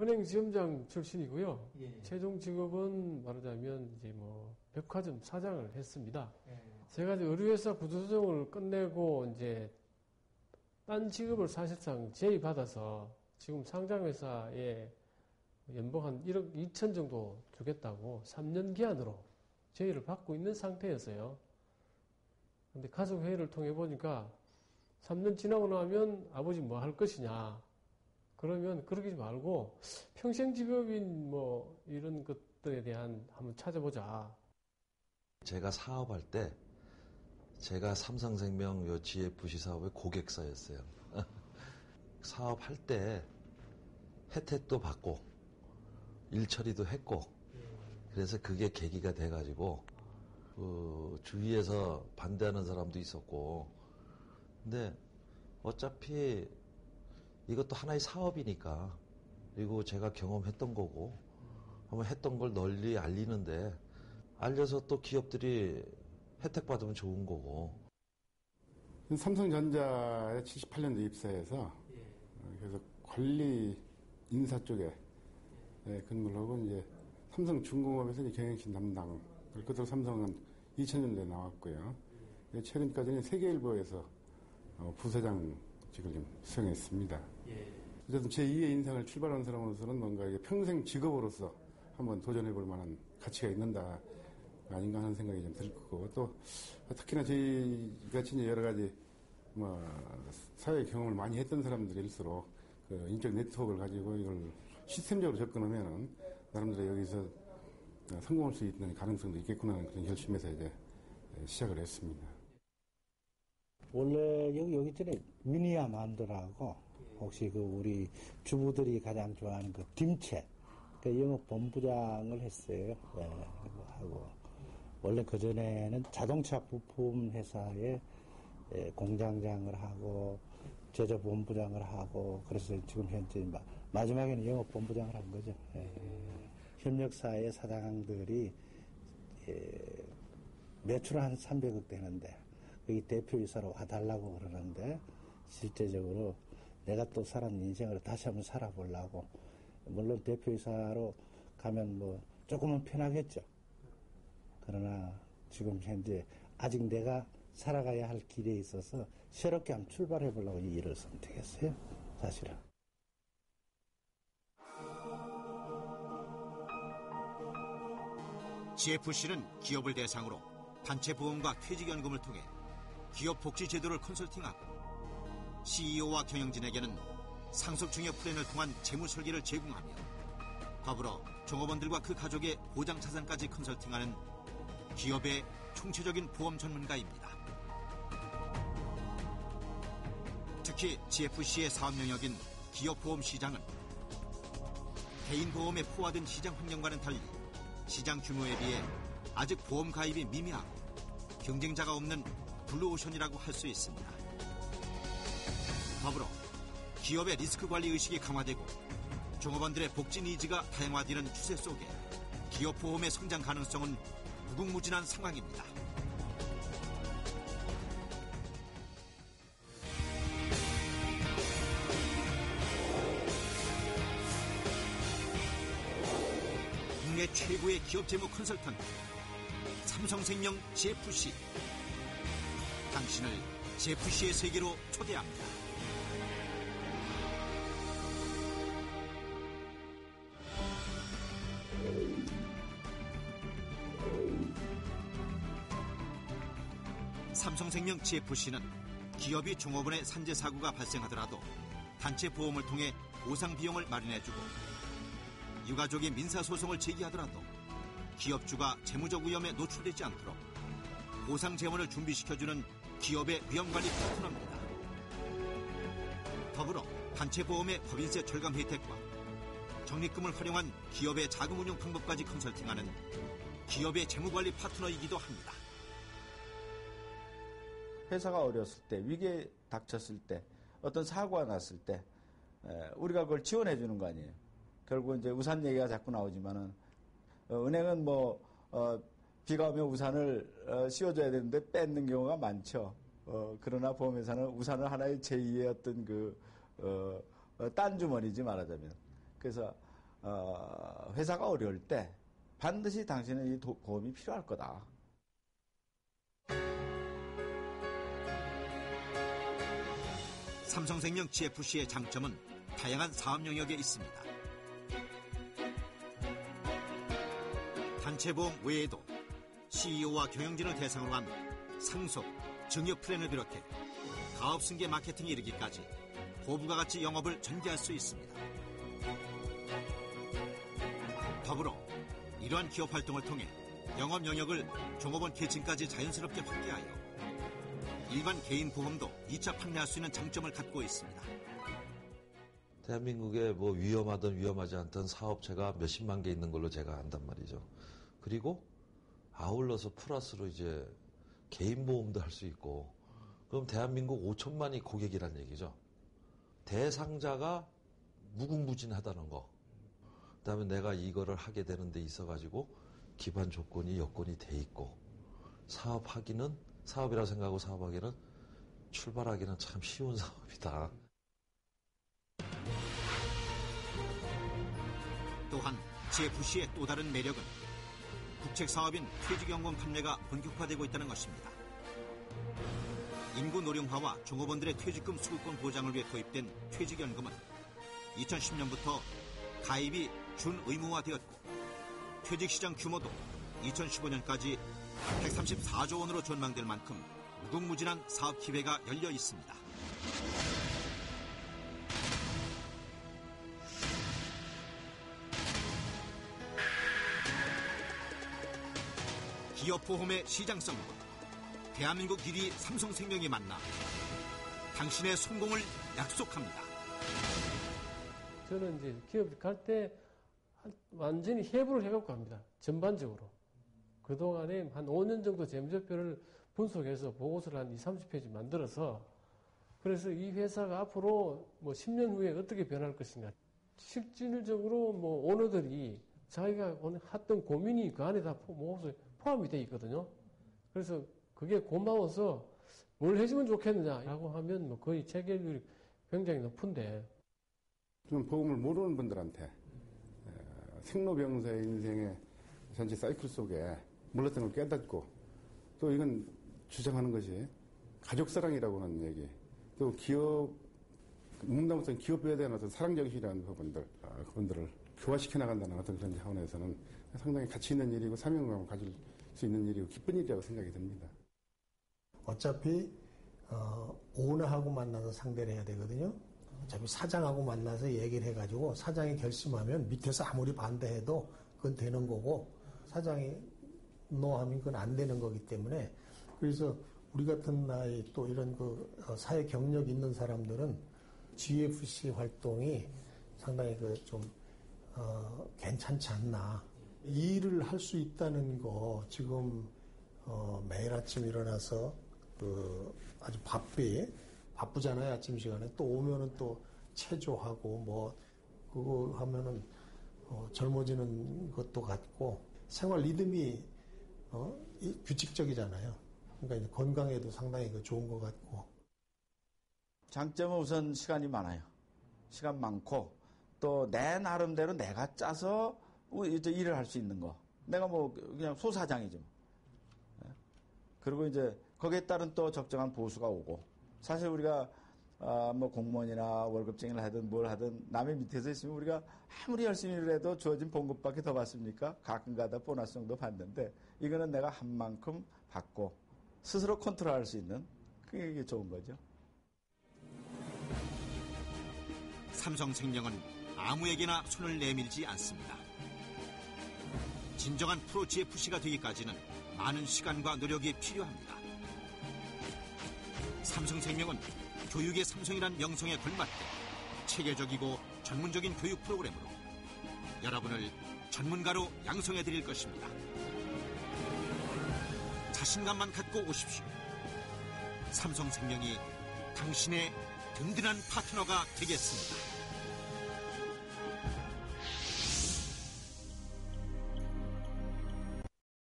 은행 지점장 출신이고요. 예. 최종 직업은 말하자면 이제 뭐 백화점 사장을 했습니다. 예. 제가 이제 의류회사 구조조정을 끝내고 이제 딴 직업을 사실상 제의받아서 지금 상장회사에 연봉 한 1억 2천 정도 주겠다고 3년 기한으로 제의를 받고 있는 상태였어요. 근데 가족회의를 통해 보니까 3년 지나고 나면 아버지 뭐 할 것이냐. 그러면 그러지 말고 평생 직업인 뭐 이런 것들에 대한 한번 찾아보자. 제가 사업할 때 제가 삼성생명 요 GFC 사업의 고객사였어요. 사업할 때 혜택도 받고 일 처리도 했고 그래서 그게 계기가 돼가지고 그 주위에서 반대하는 사람도 있었고 근데 어차피 이것도 하나의 사업이니까 그리고 제가 경험했던 거고 한번 했던 걸 널리 알리는데 알려서 또 기업들이 혜택 받으면 좋은 거고. 삼성전자에 78년도 입사해서 예. 그래서 관리 인사 쪽에 예, 근무를 하고 이제 삼성중공업에서 경영신 담당 그대로 삼성은 2000년도에 나왔고요. 예. 최근까지는 세계일보에서 어, 부사장직을 좀 수행했습니다. 예. 어쨌든 제2의 인생을 출발한 사람으로서는 뭔가 이게 평생 직업으로서 한번 도전해 볼 만한 가치가 있는다. 아닌가 하는 생각이 좀 들 거고 또 특히나 저희 같이 여러 가지 뭐 사회 경험을 많이 했던 사람들일수록 그 인적 네트워크를 가지고 이걸 시스템적으로 접근하면은 나름대로 여기서 성공할 수 있는 가능성도 있겠구나 하는 그런 결심에서 이제 시작을 했습니다. 원래 여기 여기 전에 미니아 만두라고 혹시 그 우리 주부들이 가장 좋아하는 그 김채 그 영업 본부장을 했어요. 네, 하고 원래 그 전에는 자동차 부품 회사에 공장장을 하고 제조 본부장을 하고 그래서 지금 현재 마지막에는 영업 본부장을 한 거죠. 예. 협력사의 사장들이 예, 매출 한 300억 되는데 거기 대표이사로 와달라고 그러는데 실제적으로 내가 또 사람 인생을 다시 한번 살아보려고 물론 대표이사로 가면 뭐 조금은 편하겠죠. 그러나 지금 현재 아직 내가 살아가야 할 길에 있어서 새롭게 한번 출발해 보려고 이 일을 선택했어요. 사실은. GFC는 기업을 대상으로 단체 보험과 퇴직연금을 통해 기업 복지 제도를 컨설팅하고 CEO와 경영진에게는 상속 증여 플랜을 통한 재무 설계를 제공하며 더불어 종업원들과 그 가족의 보장 자산까지 컨설팅하는 기업의 총체적인 보험 전문가입니다. 특히 GFC의 사업 영역인 기업 보험 시장은 개인 보험에 포화된 시장 환경과는 달리 시장 규모에 비해 아직 보험 가입이 미미하고 경쟁자가 없는 블루오션이라고 할 수 있습니다. 더불어 기업의 리스크 관리 의식이 강화되고 종업원들의 복지 니즈가 다양화되는 추세 속에 기업 보험의 성장 가능성은 무궁무진한 상황입니다. 국내 최고의 기업 재무 컨설턴트 삼성생명 GFC 당신을 GFC의 세계로 초대합니다. 삼성생명 GFC는 기업이 종업원의 산재 사고가 발생하더라도 단체 보험을 통해 보상 비용을 마련해주고 유가족이 민사소송을 제기하더라도 기업주가 재무적 위험에 노출되지 않도록 보상 재원을 준비시켜주는 기업의 위험관리 파트너입니다. 더불어 단체 보험의 법인세 절감 혜택과 적립금을 활용한 기업의 자금운용 방법까지 컨설팅하는 기업의 재무관리 파트너이기도 합니다. 회사가 어렸을 때, 위기에 닥쳤을 때, 어떤 사고가 났을 때, 우리가 그걸 지원해 주는 거 아니에요. 결국 이제 우산 얘기가 자꾸 나오지만은, 어, 은행은 뭐, 어, 비가 오면 우산을 어, 씌워줘야 되는데 뺏는 경우가 많죠. 어, 그러나 보험회사는 우산을 하나의 제2의 어떤 그, 어, 어, 딴 주머니지 말하자면. 그래서 어, 회사가 어려울 때 반드시 당신의 이 도움이 필요할 거다. 삼성생명 GFC의 장점은 다양한 사업 영역에 있습니다. 단체 보험 외에도 CEO와 경영진을 대상으로 한 상속, 증여 플랜을 비롯해 가업 승계 마케팅에 이르기까지 고부가 가치 영업을 전개할 수 있습니다. 더불어 이러한 기업 활동을 통해 영업 영역을 종업원 계층까지 자연스럽게 확대하여 일반 개인 보험도 2차 판매할 수 있는 장점을 갖고 있습니다. 대한민국에 뭐 위험하든 위험하지 않든 사업체가 몇십만 개 있는 걸로 제가 안단 말이죠. 그리고 아울러서 플러스로 이제 개인 보험도 할 수 있고 그럼 대한민국 5천만이 고객이란 얘기죠. 대상자가 무궁무진하다는 거. 그다음에 내가 이거를 하게 되는 데 있어 가지고 기반 조건이 여건이 돼 있고 사업하기는 사업이라 생각하고 사업하기는 출발하기는 참 쉬운 사업이다. 또한 GFC의 또 다른 매력은 국책 사업인 퇴직연금 판매가 본격화되고 있다는 것입니다. 인구 노령화와 종업원들의 퇴직금 수급권 보장을 위해 도입된 퇴직연금은 2010년부터 가입이 준의무화되었고 퇴직시장 규모도 2015년까지 134조 원으로 전망될 만큼 무궁무진한 사업 기회가 열려 있습니다. 기업 보험의 시장성과 대한민국 1위 삼성생명이 만나 당신의 성공을 약속합니다. 저는 이제 기업 갈 때 완전히 해부를 해갖고 갑니다. 전반적으로. 그동안에 한 5년 정도 재무제표를 분석해서 보고서를 한 2, 30페이지 만들어서 그래서 이 회사가 앞으로 뭐 10년 후에 어떻게 변할 것인가. 실질적으로 뭐 오너들이 자기가 했던 고민이 그 안에 다 모아서 포함이 돼 있거든요. 그래서 그게 고마워서 뭘 해주면 좋겠느냐라고 하면 뭐 거의 체결률이 굉장히 높은데. 좀 보험을 모르는 분들한테 생로병사의 인생의 전체 사이클 속에 몰랐던 걸 깨닫고 또 이건 주장하는 것이 가족사랑이라고 하는 얘기 또 기업 문담으로서 기업에 대한 어떤 사랑정신이라는 부분들 아, 그분들을 교화시켜 나간다는 어떤 그런 차원에서는 상당히 가치 있는 일이고 사명감을 가질 수 있는 일이고 기쁜 일이라고 생각이 듭니다. 어차피 어, 오너하고 만나서 상대를 해야 되거든요. 어차피 사장하고 만나서 얘기를 해가지고 사장이 결심하면 밑에서 아무리 반대해도 그건 되는 거고 사장이 노하면 그건 안 되는 거기 때문에 그래서 우리 같은 나이 또 이런 그 어, 사회 경력 있는 사람들은 GFC 활동이 상당히 그좀 어, 괜찮지 않나. 일을 할 수 있다는 거 지금 어, 매일 아침 일어나서 그 아주 바삐 바쁘잖아요 아침 시간에. 또 오면은 또 체조하고 뭐 그거 하면은 어, 젊어지는 것도 같고 생활 리듬이 어, 규칙적이잖아요. 그러니까 건강에도 상당히 그 좋은 것 같고. 장점은 우선 시간이 많아요. 시간 많고 또 내 나름대로 내가 짜서 일을 할 수 있는 거. 내가 뭐 그냥 소사장이죠. 예? 그리고 이제 거기에 따른 또 적정한 보수가 오고 사실 우리가 아, 뭐 공무원이나 월급쟁이를 하든 뭘 하든 남의 밑에서 있으면 우리가 아무리 열심히 일 해도 주어진 봉급밖에 더 받습니까? 가끔가다 보너스 정도 받는데 이거는 내가 한 만큼 받고 스스로 컨트롤할 수 있는 그게 좋은 거죠. 삼성생명은 아무에게나 손을 내밀지 않습니다. 진정한 프로 GFC가 되기까지는 많은 시간과 노력이 필요합니다. 삼성생명은 교육의 삼성이란 명성에 걸맞게 체계적이고 전문적인 교육 프로그램으로 여러분을 전문가로 양성해 드릴 것입니다. 자신감만 갖고 오십시오. 삼성생명이 당신의 든든한 파트너가 되겠습니다.